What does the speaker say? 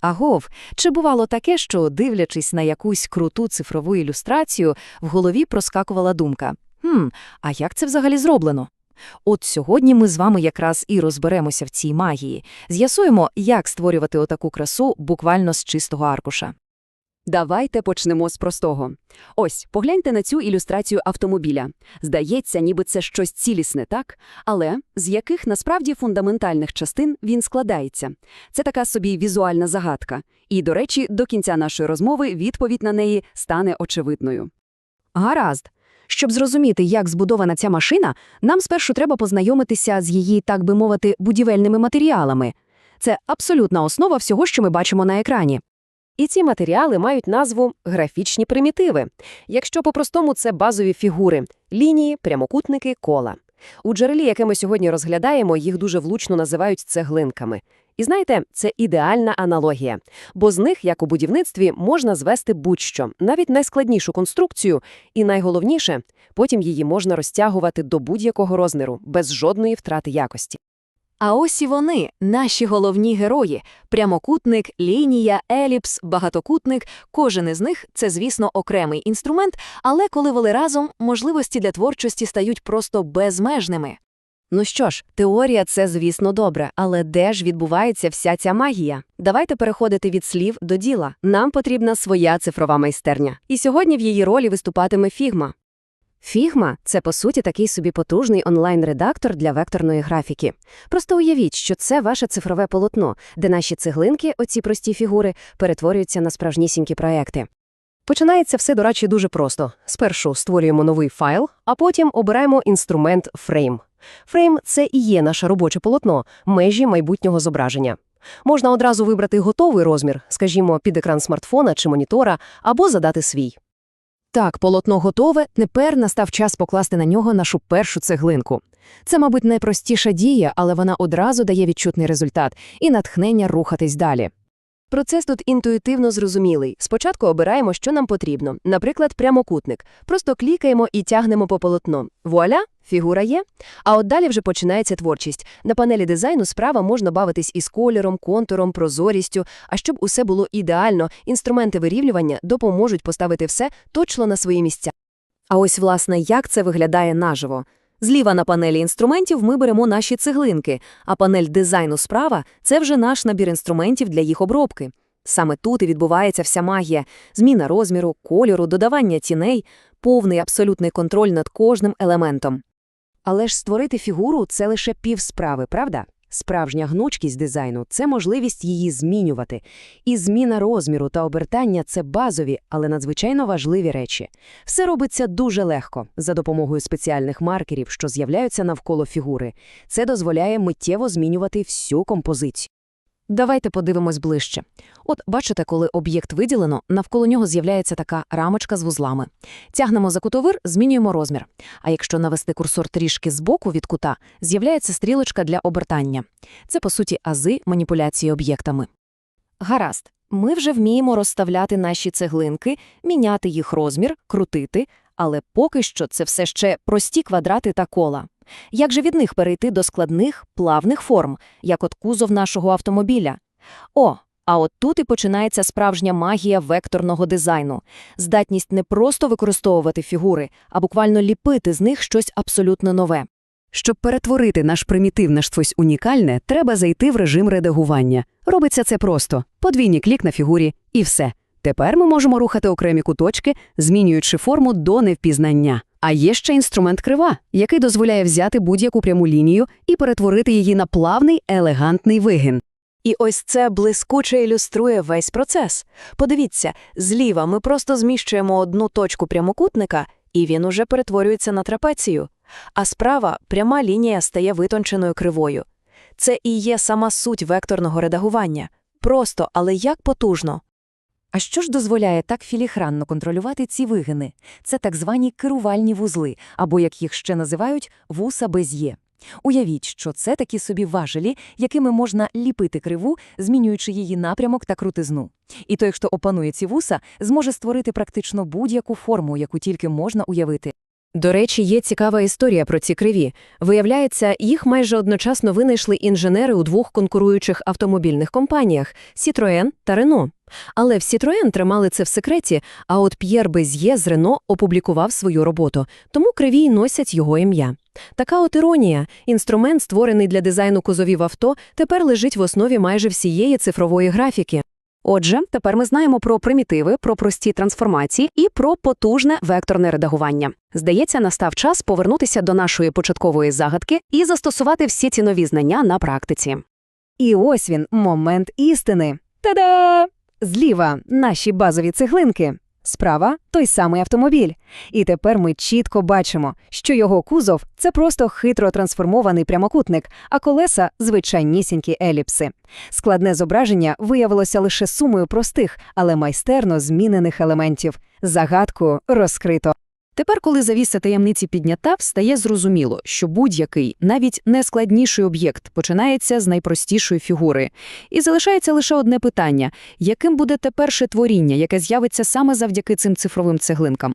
Агов, чи бувало таке, що, дивлячись на якусь круту цифрову ілюстрацію, в голові проскакувала думка «Хм, а як це взагалі зроблено?» От сьогодні ми з вами якраз і розберемося в цій магії, з'ясуємо, як створювати отаку красу буквально з чистого аркуша. Давайте почнемо з простого. Ось, погляньте на цю ілюстрацію автомобіля. Здається, ніби це щось цілісне, так? Але з яких насправді фундаментальних частин він складається? Це така собі візуальна загадка. І, до речі, до кінця нашої розмови відповідь на неї стане очевидною. Гаразд. Щоб зрозуміти, як збудована ця машина, нам спершу треба познайомитися з її, так би мовити, будівельними матеріалами. Це абсолютна основа всього, що ми бачимо на екрані. І ці матеріали мають назву графічні примітиви. Якщо по-простому це базові фігури – лінії, прямокутники, кола. У джерелі, яке ми сьогодні розглядаємо, їх дуже влучно називають цеглинками. І знаєте, це ідеальна аналогія, бо з них, як у будівництві, можна звести будь-що, навіть найскладнішу конструкцію, і найголовніше, потім її можна розтягувати до будь-якого розміру, без жодної втрати якості. А ось і вони, наші головні герої – прямокутник, лінія, еліпс, багатокутник. Кожен із них – це, звісно, окремий інструмент, але коли вони разом, можливості для творчості стають просто безмежними. Ну що ж, теорія це, звісно, добре, але де ж відбувається вся ця магія? Давайте переходити від слів до діла. Нам потрібна своя цифрова майстерня. І сьогодні в її ролі виступатиме Фігма. Фігма – це, по суті, такий собі потужний онлайн-редактор для векторної графіки. Просто уявіть, що це ваше цифрове полотно, де наші цеглинки, оці прості фігури, перетворюються на справжнісінькі проекти. Починається все, до речі, дуже просто. Спершу створюємо новий файл, а потім обираємо інструмент Frame. Frame – це і є наше робоче полотно, межі майбутнього зображення. Можна одразу вибрати готовий розмір, скажімо, під екран смартфона чи монітора, або задати свій. Так, полотно готове, тепер настав час покласти на нього нашу першу цеглинку. Це, мабуть, найпростіша дія, але вона одразу дає відчутний результат і натхнення рухатись далі. Процес тут інтуїтивно зрозумілий. Спочатку обираємо, що нам потрібно. Наприклад, прямокутник. Просто клікаємо і тягнемо по полотно. Вуаля, фігура є. А от далі вже починається творчість. На панелі дизайну справа можна бавитись із кольором, контуром, прозорістю. А щоб усе було ідеально, інструменти вирівнювання допоможуть поставити все точно на свої місця. А ось, власне, як це виглядає наживо. Зліва на панелі інструментів ми беремо наші цеглинки, а панель дизайну справа – це вже наш набір інструментів для їх обробки. Саме тут і відбувається вся магія – зміна розміру, кольору, додавання тіней, повний абсолютний контроль над кожним елементом. Але ж створити фігуру – це лише пів справи, правда? Справжня гнучкість дизайну – це можливість її змінювати. І зміна розміру та обертання – це базові, але надзвичайно важливі речі. Все робиться дуже легко, за допомогою спеціальних маркерів, що з'являються навколо фігури. Це дозволяє миттєво змінювати всю композицію. Давайте подивимось ближче. От бачите, коли об'єкт виділено, навколо нього з'являється така рамочка з вузлами. Тягнемо за кутовир, змінюємо розмір. А якщо навести курсор трішки збоку від кута, з'являється стрілочка для обертання. Це, по суті, ази маніпуляції об'єктами. Гаразд, ми вже вміємо розставляти наші цеглинки, міняти їх розмір, крутити, але поки що це все ще прості квадрати та кола. Як же від них перейти до складних, плавних форм, як от кузов нашого автомобіля? О, а от тут і починається справжня магія векторного дизайну. Здатність не просто використовувати фігури, а буквально ліпити з них щось абсолютно нове. Щоб перетворити наш примітив на щось унікальне, треба зайти в режим редагування. Робиться це просто. Подвійний клік на фігурі – і все. Тепер ми можемо рухати окремі куточки, змінюючи форму до невпізнання. А є ще інструмент крива, який дозволяє взяти будь-яку пряму лінію і перетворити її на плавний, елегантний вигін. І ось це блискуче ілюструє весь процес. Подивіться, зліва ми просто зміщуємо одну точку прямокутника, і він уже перетворюється на трапецію. А справа пряма лінія стає витонченою кривою. Це і є сама суть векторного редагування. Просто, але як потужно. А що ж дозволяє так філігранно контролювати ці вигини? Це так звані керувальні вузли, або, як їх ще називають, вуса без'є. Уявіть, що це такі собі важелі, якими можна ліпити криву, змінюючи її напрямок та крутизну. І той, хто опанує ці вуса, зможе створити практично будь-яку форму, яку тільки можна уявити. До речі, є цікава історія про ці криві. Виявляється, їх майже одночасно винайшли інженери у двох конкуруючих автомобільних компаніях – Citroën та Renault. Але в Citroën тримали це в секреті, а от П'єр Без'є з Renault опублікував свою роботу, тому криві носять його ім'я. Така от іронія. Інструмент, створений для дизайну кузовів авто, тепер лежить в основі майже всієї цифрової графіки. Отже, тепер ми знаємо про примітиви, про прості трансформації і про потужне векторне редагування. Здається, настав час повернутися до нашої початкової загадки і застосувати всі ці нові знання на практиці. І ось він, момент істини. Та-да! Зліва наші базові цеглинки. Справа той самий автомобіль. І тепер ми чітко бачимо, що його кузов це просто хитро трансформований прямокутник, а колеса звичайнісінькі еліпси. Складне зображення виявилося лише сумою простих, але майстерно змінених елементів. Загадку розкрито. Тепер, коли завіса таємниці піднята, стає зрозуміло, що будь-який, навіть найскладніший об'єкт починається з найпростішої фігури. І залишається лише одне питання – яким буде те перше творіння, яке з'явиться саме завдяки цим цифровим цеглинкам?